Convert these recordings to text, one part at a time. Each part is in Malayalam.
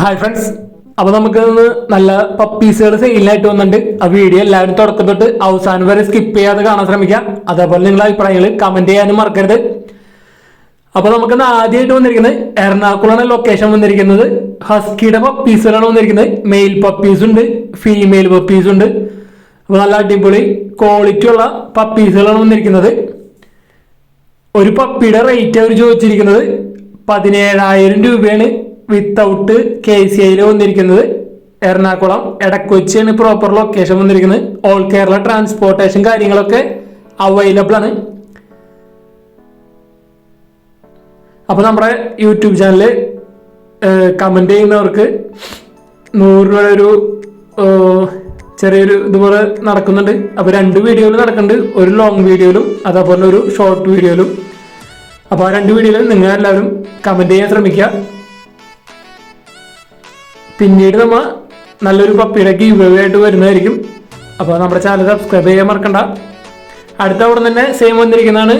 ഹായ് ഫ്രണ്ട്സ് അപ്പൊ നമുക്ക് ഇന്ന് നല്ല പപ്പീസുകൾ സെയിലായിട്ട് വന്നിട്ടുണ്ട്. ആ വീഡിയോ എല്ലാവരും തുടക്കം തൊട്ട് അവസാനം വരെ സ്കിപ്പ് ചെയ്യാതെ കാണാൻ ശ്രമിക്കാം അതേപോലെ നിങ്ങളുടെ അഭിപ്രായങ്ങൾ കമന്റ് ചെയ്യാനും മറക്കരുത്. അപ്പൊ നമുക്ക് ആദ്യമായിട്ട് വന്നിരിക്കുന്നത് എറണാകുളമാണ് ലൊക്കേഷൻ വന്നിരിക്കുന്നത്. ഹസ്കിയുടെ പപ്പീസുകളാണ് വന്നിരിക്കുന്നത്. മെയിൽ പപ്പീസ് ഉണ്ട് ഫീമെയിൽ പപ്പീസ് ഉണ്ട്. അപ്പൊ നല്ല അടിപൊളി ക്വാളിറ്റി ഉള്ള പപ്പീസുകളാണ് വന്നിരിക്കുന്നത്. ഒരു പപ്പിയുടെ റേറ്റ് അവർ ചോദിച്ചിരിക്കുന്നത് പതിനേഴായിരം രൂപയാണ്. വിത്തൗട്ട് കെ സി ഐയിൽ വന്നിരിക്കുന്നത് എറണാകുളം എടക്കൊച്ചിയാണ് പ്രോപ്പർ ലൊക്കേഷൻ വന്നിരിക്കുന്നത്. ഓൾ കേരള ട്രാൻസ്പോർട്ടേഷൻ കാര്യങ്ങളൊക്കെ അവൈലബിൾ ആണ്. അപ്പോൾ നമ്മുടെ യൂട്യൂബ് ചാനലിൽ കമന്റ് ചെയ്യുന്നവർക്ക് നൂറ് രൂപ ഒരു ചെറിയൊരു ഇതുപോലെ നടക്കുന്നുണ്ട്. അപ്പോൾ രണ്ട് വീഡിയോയിൽ നടക്കുന്നുണ്ട്. ഒരു ലോങ് വീഡിയോയിലും അതേപോലെ ഒരു ഷോർട്ട് വീഡിയോയിലും അപ്പോൾ ആ രണ്ട് വീഡിയോയിലും നിങ്ങൾ എല്ലാവരും കമന്റ് ചെയ്യാൻ ശ്രമിക്കുക. പിന്നീട് നമ്മൾ നല്ലൊരു പപ്പിയുടെ ഗീവ് ആയിട്ട് വരുന്നതായിരിക്കും. അപ്പോൾ നമ്മുടെ ചാനൽ സബ്സ്ക്രൈബ് ചെയ്യാൻ മറക്കണ്ട. അടുത്ത അവിടെ തന്നെ സെയിം വന്നിരിക്കുന്നതാണ്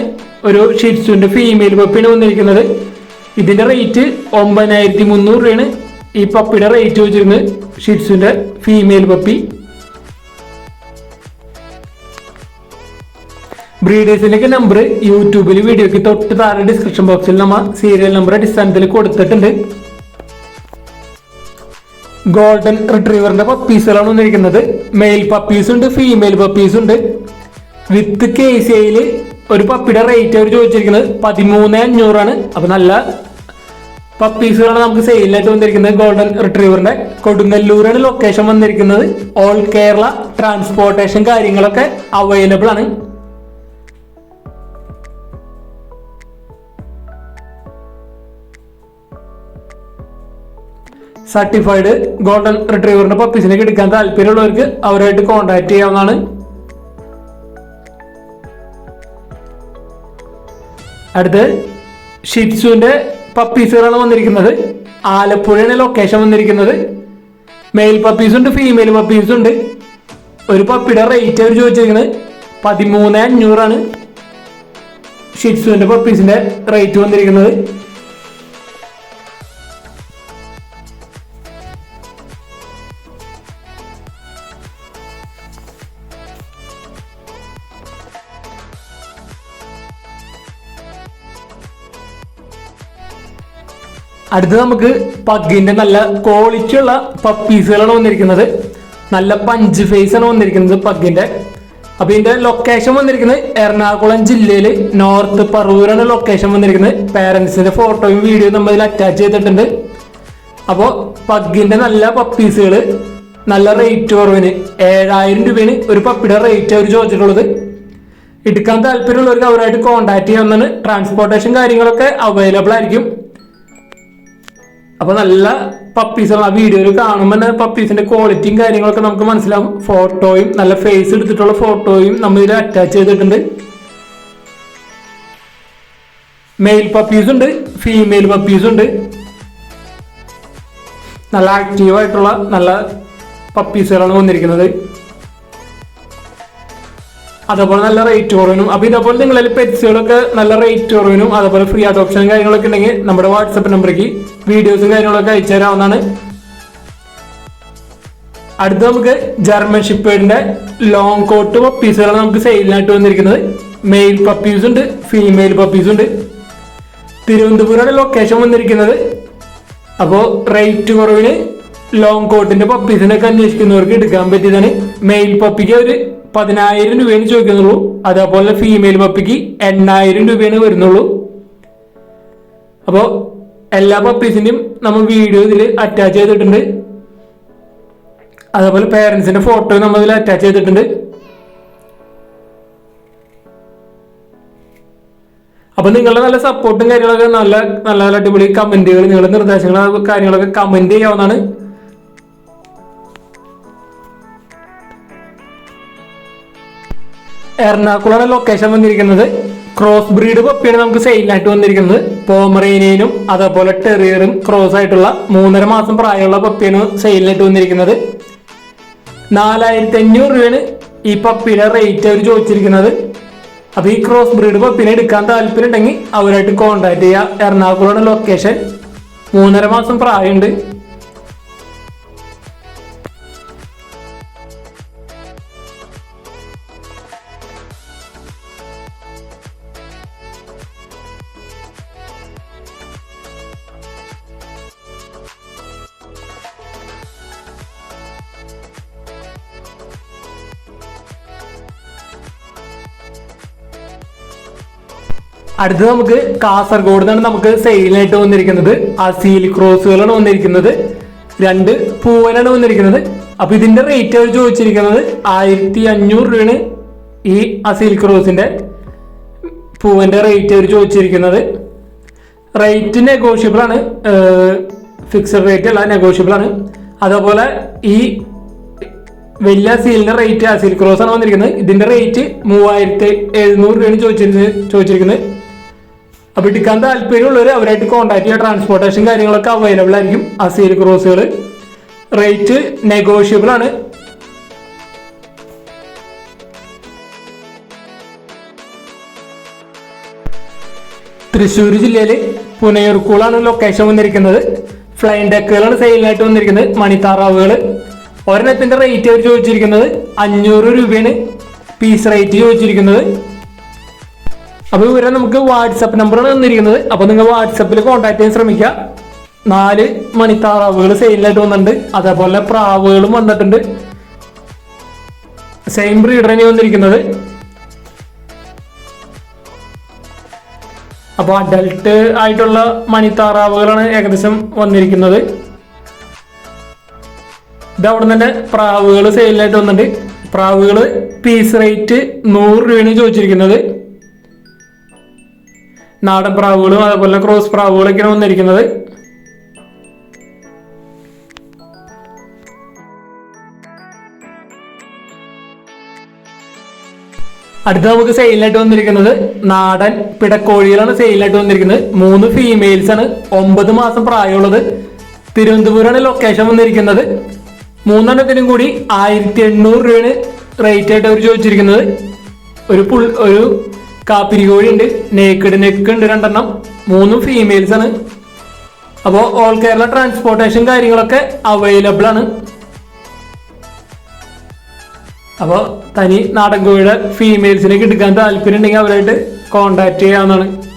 ഒരു ഷിറ്റ്സുവിന്റെ ഫീമെയിൽ പപ്പിയാണ് വന്നിരിക്കുന്നത്. ഇതിന്റെ റേറ്റ് ഒമ്പതിനായിരത്തി മുന്നൂറ് രൂപയാണ് ഈ പപ്പിയുടെ റേറ്റ് വെച്ചിരുന്നത് ഷിറ്റ്സുവിന്റെ ഫീമെയിൽ പപ്പി ബ്രീഡേഴ്സിന്റെയൊക്കെ നമ്പർ യൂട്യൂബിൽ വീഡിയോയ്ക്ക് തൊട്ട് താഴെ ഡിസ്ക്രിപ്ഷൻ ബോക്സിൽ നമ്മൾ സീരിയൽ നമ്പർ അടിസ്ഥാനത്തിൽ കൊടുത്തിട്ടുണ്ട്. ഗോൾഡൻ റിട്രീവറിന്റെ പപ്പീസുകളാണ് വന്നിരിക്കുന്നത്. മെയിൽ പപ്പീസ് ഉണ്ട് ഫീമെയിൽ പപ്പീസ് ഉണ്ട്. വിത്ത് കെ ഒരു പപ്പിയുടെ റേറ്റ് അവർ ചോദിച്ചിരിക്കുന്നത് പതിമൂന്ന് അഞ്ഞൂറാണ്. അപ്പൊ നല്ല പപ്പീസുകളാണ് നമുക്ക് സെയിലായിട്ട് വന്നിരിക്കുന്നത് ഗോൾഡൻ റിട്രീവറിന്റെ കൊടുങ്ങല്ലൂരാണ് ലൊക്കേഷൻ വന്നിരിക്കുന്നത്. ഓൾ കേരള ട്രാൻസ്പോർട്ടേഷൻ കാര്യങ്ങളൊക്കെ അവൈലബിൾ ആണ്. സർട്ടിഫൈഡ് ഗോൾഡൻ റിട്രീവറിന്റെ പപ്പീസിലേക്ക് എടുക്കാൻ താല്പര്യമുള്ളവർക്ക് അവരായിട്ട് കോൺടാക്ട് ചെയ്യാവുന്നതാണ്. അടുത്ത് ഷിറ്റ്സുവിന്റെ പപ്പീസുകളാണ് വന്നിരിക്കുന്നത്. ആലപ്പുഴയാണ് ലൊക്കേഷൻ വന്നിരിക്കുന്നത്. മെയിൽ പപ്പീസ് ഉണ്ട് ഫീമെയിൽ പപ്പീസ് ഉണ്ട്. ഒരു പപ്പിയുടെ റേറ്റ് അവർ ചോദിച്ചിരിക്കുന്നത് പതിമൂന്ന് അഞ്ഞൂറാണ്. ഷിറ്റ്സുവിന്റെ പപ്പീസിന്റെ റേറ്റ് വന്നിരിക്കുന്നത്. അടുത്ത് നമുക്ക് പഗ്ഗിന്റെ നല്ല ക്വാളിറ്റി ഉള്ള പപ്പീസുകളാണ് വന്നിരിക്കുന്നത്. നല്ല പഞ്ച് ഫേസ് ആണ് വന്നിരിക്കുന്നത് പഗ്ഗിന്റെ. അപ്പൊ ഇതിന്റെ ലൊക്കേഷൻ വന്നിരിക്കുന്നത് എറണാകുളം ജില്ലയിൽ നോർത്ത് പറവൂരാണ് ലൊക്കേഷൻ വന്നിരിക്കുന്നത്. പേരൻസിന്റെ ഫോട്ടോയും വീഡിയോയും നമ്മൾ ഇതിൽ അറ്റാച്ച് ചെയ്തിട്ടുണ്ട്. അപ്പോൾ പഗ്ഗിന്റെ നല്ല പപ്പീസുകൾ നല്ല റേറ്റ് കുറവിന് ഏഴായിരം രൂപയാണ് ഒരു പപ്പിയുടെ റേറ്റ് അവർ ചോദിച്ചിട്ടുള്ളത്. എടുക്കാൻ താല്പര്യമുള്ളവർക്ക് അവരായിട്ട് കോൺടാക്ട് ചെയ്യാവുന്നതാണ്. ട്രാൻസ്പോർട്ടേഷൻ കാര്യങ്ങളൊക്കെ അവൈലബിൾ ആയിരിക്കും. അപ്പൊ നല്ല പപ്പീസാണ് ആ വീഡിയോയിൽ കാണുമ്പോൾ തന്നെ പപ്പീസിന്റെ ക്വാളിറ്റിയും കാര്യങ്ങളൊക്കെ നമുക്ക് മനസ്സിലാവും. ഫോട്ടോയും നല്ല ഫേസ് എടുത്തിട്ടുള്ള ഫോട്ടോയും നമ്മൾ ഇതിൽ അറ്റാച്ച് ചെയ്തിട്ടുണ്ട്. മെയിൽ പപ്പീസ് ഉണ്ട്. ഫീമെയിൽ പപ്പീസ് ഉണ്ട്. നല്ല ആക്റ്റീവ് ആയിട്ടുള്ള നല്ല പപ്പീസുകളാണ് വന്നിരിക്കുന്നത്. അതേപോലെ നല്ല റേറ്റ് കുറവിനും. അപ്പൊ ഇതേപോലെ നിങ്ങളിൽ പെറ്റ്സുകളൊക്കെ നല്ല റേറ്റ് കുറവിനും അതേപോലെ ഫ്രീ അഡോപ്ഷനും കാര്യങ്ങളൊക്കെ ഉണ്ടെങ്കിൽ നമ്മുടെ വാട്സപ്പ് നമ്പറേക്ക് വീഡിയോസും കാര്യങ്ങളൊക്കെ അയച്ചു തരാവുന്നതാണ്. അടുത്ത നമുക്ക് ജർമ്മൻ ഷിപ്പേഡിന്റെ ലോങ് കോട്ട് പപ്പീസുകളാണ് നമുക്ക് സെയിലിനായിട്ട് വന്നിരിക്കുന്നത്. മെയിൽ പപ്പീസ് ഉണ്ട് ഫീമെയിൽ പപ്പീസ് ഉണ്ട്. തിരുവനന്തപുരമാണ് ലൊക്കേഷൻ വന്നിരിക്കുന്നത്. അപ്പോൾ റേറ്റ് കുറവിന് ലോങ് കോട്ടിന്റെ പപ്പീസിനൊക്കെ അന്വേഷിക്കുന്നവർക്ക് എടുക്കാൻ പറ്റിയതാണ്. മെയിൽ പപ്പിക്ക് ഒരു പതിനായിരം രൂപയാണ് ചോദിക്കുന്നുള്ളൂ. അതേപോലെ ഫീമെയിൽ പപ്പിക്ക് എണ്ണായിരം രൂപയാണ് വരുന്നുള്ളൂ. അപ്പോൾ എല്ലാ പപ്പീസിന്റെയും നമ്മൾ വീഡിയോ ഇതിൽ അറ്റാച്ച് ചെയ്തിട്ടുണ്ട്. അതേപോലെ പേരൻസിന്റെ ഫോട്ടോ നമ്മൾ ഇതിൽ അറ്റാച്ച് ചെയ്തിട്ടുണ്ട്. അപ്പൊ നിങ്ങളുടെ നല്ല സപ്പോർട്ടും കാര്യങ്ങളൊക്കെ നല്ല നല്ല നല്ല അടിപൊളി കമന്റുകൾ നിങ്ങളുടെ നിർദ്ദേശങ്ങൾ കാര്യങ്ങളൊക്കെ കമന്റ് ചെയ്യാവുന്നതാണ്. എറണാകുളമാണ് ലൊക്കേഷൻ വന്നിരിക്കുന്നത്. ക്രോസ് ബ്രീഡ് പപ്പിയാണ് നമുക്ക് സെയിലായിട്ട് വന്നിരിക്കുന്നത്. പോമറേനിയനും അതേപോലെ ടെറിയറും ക്രോസ് ആയിട്ടുള്ള മൂന്നര മാസം പ്രായമുള്ള പപ്പിയാണ് സെയിലിനായിട്ട് വന്നിരിക്കുന്നത്. നാലായിരത്തി അഞ്ഞൂറ് രൂപയാണ് ഈ പപ്പിയുടെ റേറ്റ് അവർ ചോദിച്ചിരിക്കുന്നത്. അപ്പൊ ഈ ക്രോസ് ബ്രീഡ് പപ്പിനെ എടുക്കാൻ താല്പര്യം ഉണ്ടെങ്കിൽ അവരായിട്ട് കോൺടാക്ട് ചെയ്യുക. എറണാകുളമാണ് ലൊക്കേഷൻ മൂന്നര മാസം പ്രായമുണ്ട്. അടുത്ത് നമുക്ക് കാസർഗോഡ് നിന്നാണ് നമുക്ക് സെയിലായിട്ട് വന്നിരിക്കുന്നത്. അസീൽ ക്രോസുകളാണ് വന്നിരിക്കുന്നത്. രണ്ട് പൂവനാണ് വന്നിരിക്കുന്നത്. അപ്പൊ ഇതിന്റെ റേറ്റ് അവർ ചോദിച്ചിരിക്കുന്നത് ആയിരത്തി അഞ്ഞൂറ് രൂപയാണ് ഈ അസീൽ ക്രോസിന്റെ പൂവന്റെ റേറ്റ് അവർ ചോദിച്ചിരിക്കുന്നത്. റേറ്റ് നെഗോഷ്യബിൾ ആണ്. ഫിക്സഡ് റേറ്റ് അല്ല നെഗോഷ്യബിൾ ആണ്. അതേപോലെ ഈ വലിയ സീലിന്റെ റേറ്റ് അസീൽ ക്രോസ് ആണ് വന്നിരിക്കുന്നത്. ഇതിന്റെ റേറ്റ് മൂവായിരത്തി എഴുന്നൂറ് രൂപയാണ് ചോദിച്ചിരുന്നത് ചോദിച്ചിരിക്കുന്നത്. അപ്പൊ എടുക്കാൻ താല്പര്യമുള്ളവർ അവരായിട്ട് കോൺടാക്ട് ചെയ്യുക. ട്രാൻസ്പോർട്ടേഷൻ കാര്യങ്ങളൊക്കെ അവൈലബിൾ ആയിരിക്കും. അസീൽ ക്രോസുകൾ റേറ്റ് നെഗോഷ്യബിൾ ആണ്. തൃശ്ശൂർ ജില്ലയിൽ പുനയൂർക്കൂളാണ് ലൊക്കേഷൻ വന്നിരിക്കുന്നത്. ഫ്ലൈൻ ഡെക്കുകളാണ് സെയിലിനായിട്ട് വന്നിരിക്കുന്നത്. മണിത്താറാവുകൾ ഒരെണ്ണത്തിന്റെ റേറ്റ് അവർ ചോദിച്ചിരിക്കുന്നത് അഞ്ഞൂറ് രൂപയാണ്. പീസ് റേറ്റ് ചോദിച്ചിരിക്കുന്നത് അപ്പോൾ ഇവരെ നമുക്ക് വാട്സപ്പ് നമ്പറാണ് തന്നിരിക്കുന്നത്. അപ്പോൾ നിങ്ങൾ വാട്സപ്പിൽ കോൺടാക്ട് ചെയ്യാൻ ശ്രമിക്കുക. നാല് മണിത്താറാവുകൾ സെയിലായിട്ട് വന്നിട്ടുണ്ട്. അതേപോലെ പ്രാവുകളും വന്നിട്ടുണ്ട്. സെയിം ബ്രീഡർ തന്നെ വന്നിരിക്കുന്നത്. അപ്പോൾ അഡൽട്ട് ആയിട്ടുള്ള മണിത്താറാവുകളാണ് ഏകദേശം വന്നിരിക്കുന്നത്. ഇത് അവിടെ തന്നെ പ്രാവുകൾ സെയിലായിട്ട് വന്നിട്ടുണ്ട്. പ്രാവുകൾ പീസ് റേറ്റ് നൂറ് രൂപയാണ് ചോദിച്ചിരിക്കുന്നത്. നാടൻ പ്രാവുകളും അതുപോലെ ക്രോസ് പ്രാവുകളൊക്കെയാണ് വന്നിരിക്കുന്നത്. അടുത്ത നമുക്ക് സെയിലായിട്ട് വന്നിരിക്കുന്നത് നാടൻ പിടക്കോഴികളാണ് സെയിലായിട്ട് വന്നിരിക്കുന്നത്. മൂന്ന് ഫീമെയിൽസ് ആണ്. ഒമ്പത് മാസം പ്രായമുള്ളത്. തിരുവനന്തപുരമാണ് ലൊക്കേഷൻ വന്നിരിക്കുന്നത്. മൂന്നെണ്ണത്തിനും കൂടി ആയിരത്തി എണ്ണൂറ് രൂപയാണ് റേറ്റ് ആയിട്ട് അവർ ചോദിച്ചിരിക്കുന്നത്. ഒരു പുൾ ഒരു കാപ്പിരി കോഴി ഉണ്ട് നേക്കഡ് നെക്ക് ഉണ്ട് രണ്ടെണ്ണം. മൂന്നും ഫീമെയിൽസ് ആണ്. അപ്പോൾ ഓൾ കേരള ട്രാൻസ്പോർട്ടേഷൻ കാര്യങ്ങളൊക്കെ അവൈലബിൾ ആണ്. അപ്പോൾ തനി നാടൻ കോഴിയുടെ ഫീമെയിൽസിനെ എടുക്കാൻ താല്പര്യം ഉണ്ടെങ്കിൽ അവരായിട്ട് കോണ്ടാക്ട് ചെയ്യാവുന്നതാണ്.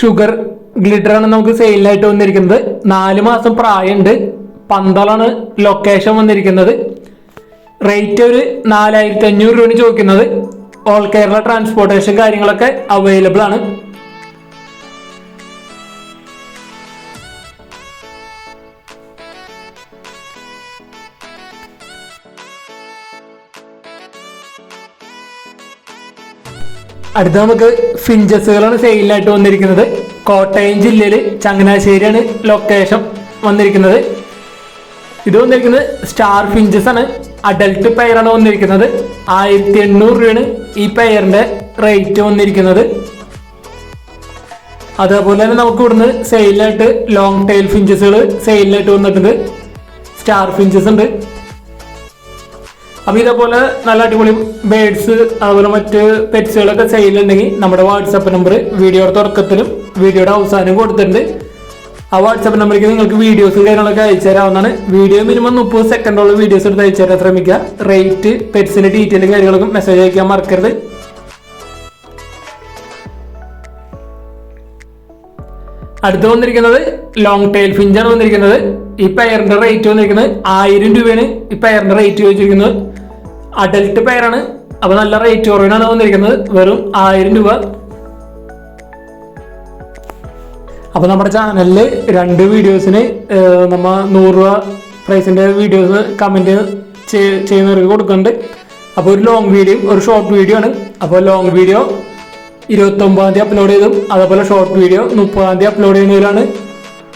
ഷുഗർ ഗ്ലിറ്റർ ആണ് നമുക്ക് സെയിലായിട്ട് വന്നിരിക്കുന്നത്. നാല് മാസം പ്രായമുണ്ട്. പന്തളാണ് ലൊക്കേഷൻ വന്നിരിക്കുന്നത്. റേറ്റ് ഒരു നാലായിരത്തി അഞ്ഞൂറ് രൂപയാണ് ചോദിക്കുന്നത്. ഓൾ കേരള ട്രാൻസ്പോർട്ടേഷൻ കാര്യങ്ങളൊക്കെ അവൈലബിൾ ആണ്. അടുത്ത നമുക്ക് ഫിഞ്ചസുകളാണ് സെയിലായിട്ട് വന്നിരിക്കുന്നത്. കോട്ടയം ജില്ലയിൽ ചങ്ങനാശ്ശേരിയാണ് ലൊക്കേഷൻ വന്നിരിക്കുന്നത്. ഇത് വന്നിരിക്കുന്നത് സ്റ്റാർ ഫിഞ്ചസ് ആണ്. അഡൽട്ട് പെയറാണ് വന്നിരിക്കുന്നത്. ആയിരത്തി എണ്ണൂറ് രൂപയാണ് ഈ പെയറിന്റെ റേറ്റ് വന്നിരിക്കുന്നത്. അതേപോലെ തന്നെ നമുക്ക് ഇവിടുന്ന് സെയിലായിട്ട് ലോങ് ടൈൽ ഫിഞ്ചസുകൾ സെയിലായിട്ട് വന്നിട്ടുണ്ട്. സ്റ്റാർ ഫിഞ്ചസ് ഉണ്ട്. അപ്പൊ ഇതേപോലെ നല്ല അടിപൊളി ബേഡ്സ് അതുപോലെ മറ്റ് പെറ്റ്സുകളൊക്കെ സെയിലുണ്ടെങ്കിൽ നമ്മുടെ വാട്സപ്പ് നമ്പർ വീഡിയോയുടെ തുടക്കത്തിലും വീഡിയോയുടെ അവസാനം കൊടുത്തിട്ടുണ്ട്. ആ വാട്സപ്പ് നമ്പറിലേക്ക് നിങ്ങൾക്ക് വീഡിയോസും കാര്യങ്ങളൊക്കെ അയച്ചു തരാവുന്നതാണ്. വീഡിയോ മിനിമം മുപ്പത് സെക്കൻഡോളം വീഡിയോസ് എടുത്ത് അയച്ചു തരാൻ ശ്രമിക്കുക. റേറ്റ് പെറ്റ്സിന്റെ ഡീറ്റെയിലും കാര്യങ്ങളൊക്കെ മെസ്സേജ് അയക്കാൻ മറക്കരുത്. അടുത്ത് വന്നിരിക്കുന്നത് ലോങ് ടൈൽ ഫിഞ്ചാണ് വന്നിരിക്കുന്നത്. ഈ പെയറിന്റെ റേറ്റ് വന്നിരിക്കുന്നത് ആയിരം രൂപയാണ്. ഈ പെയറിന്റെ റേറ്റ് ചോദിച്ചിരിക്കുന്നത് അഡൽട്ട് പെയറാണ് അപ്പൊ നല്ല റേറ്റ് കുറവിനാണ് വന്നിരിക്കുന്നത്. വെറും ആയിരം രൂപ. അപ്പൊ നമ്മുടെ ചാനലിൽ രണ്ട് വീഡിയോസിന് നമ്മ നൂറ് രൂപ പ്രൈസിന്റെ വീഡിയോസ് കമന്റ് ചെയ്യുന്നവർക്ക് കൊടുക്കുന്നുണ്ട്. അപ്പോൾ ഒരു ലോങ് വീഡിയോ ഒരു ഷോർട്ട് വീഡിയോ ആണ്. അപ്പോൾ ലോങ് വീഡിയോ ഇരുപത്തൊമ്പതാം തീയതി അപ്ലോഡ് ചെയ്തും അതേപോലെ ഷോർട്ട് വീഡിയോ മുപ്പതാം തീയതി അപ്ലോഡ് ചെയ്യുന്നവരാണ്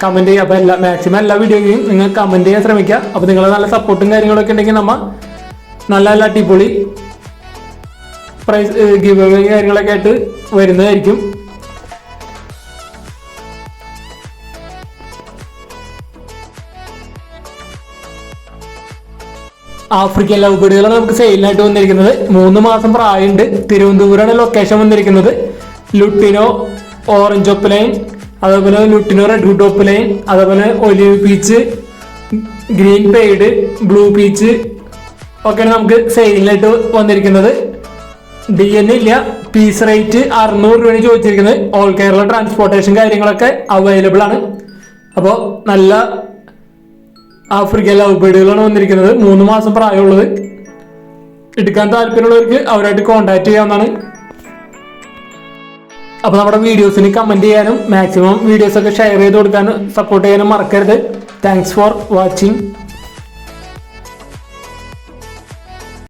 കമന്റ് ചെയ്യുക. അപ്പോൾ എല്ലാ മാക്സിമം എല്ലാ വീഡിയോയും നിങ്ങൾ കമന്റ് ചെയ്യാൻ ശ്രമിക്കുക. അപ്പോൾ നിങ്ങൾ നല്ല സപ്പോർട്ടും കാര്യങ്ങളൊക്കെ ഉണ്ടെങ്കിൽ നമ്മ നല്ല നല്ല അടിപൊളി പ്രൈസ് ഗിവ് കാര്യങ്ങളൊക്കെ ആയിട്ട് വരുന്നതായിരിക്കും. ആഫ്രിക്കൻ ലവ് ബേഡുകളാണ് നമുക്ക് സെയിലിനായിട്ട് വന്നിരിക്കുന്നത്. മൂന്ന് മാസം പ്രായമുണ്ട്. തിരുവനന്തപുരമാണ് ലൊക്കേഷൻ വന്നിരിക്കുന്നത്. ലുട്ടിനോ ഓറഞ്ച് ഒപ്പലൈൻ അതേപോലെ ലുട്ടിനോ റെഡ് ഹുഡ് ഒപ്പലൈൻ അതേപോലെ olive peach green pied blue peach ഒക്കെയാണ് നമുക്ക് സെയിലിനായിട്ട് വന്നിരിക്കുന്നത് ഡി എൻ ഇല്ല. പീസ് റേറ്റ് അറുന്നൂറ് രൂപയാണ് ചോദിച്ചിരിക്കുന്നത്. ഓൾ കേരള ട്രാൻസ്പോർട്ടേഷൻ കാര്യങ്ങളൊക്കെ അവൈലബിൾ ആണ്. അപ്പോൾ നല്ല ആഫ്രിക്കൻ ലവ് ബേഡുകളാണ് വന്നിരിക്കുന്നത്. മൂന്ന് മാസം പ്രായമുള്ളത്. എടുക്കാൻ താല്പര്യമുള്ളവർക്ക് അവരായിട്ട് കോൺടാക്ട് ചെയ്യാവുന്നതാണ്. അപ്പോൾ നമ്മുടെ വീഡിയോസിന് കമന്റ് ചെയ്യാനും മാക്സിമം വീഡിയോസ് ഒക്കെ ഷെയർ ചെയ്ത് കൊടുക്കാനും സപ്പോർട്ട് ചെയ്യാനും മറക്കരുത്. Thanks for watching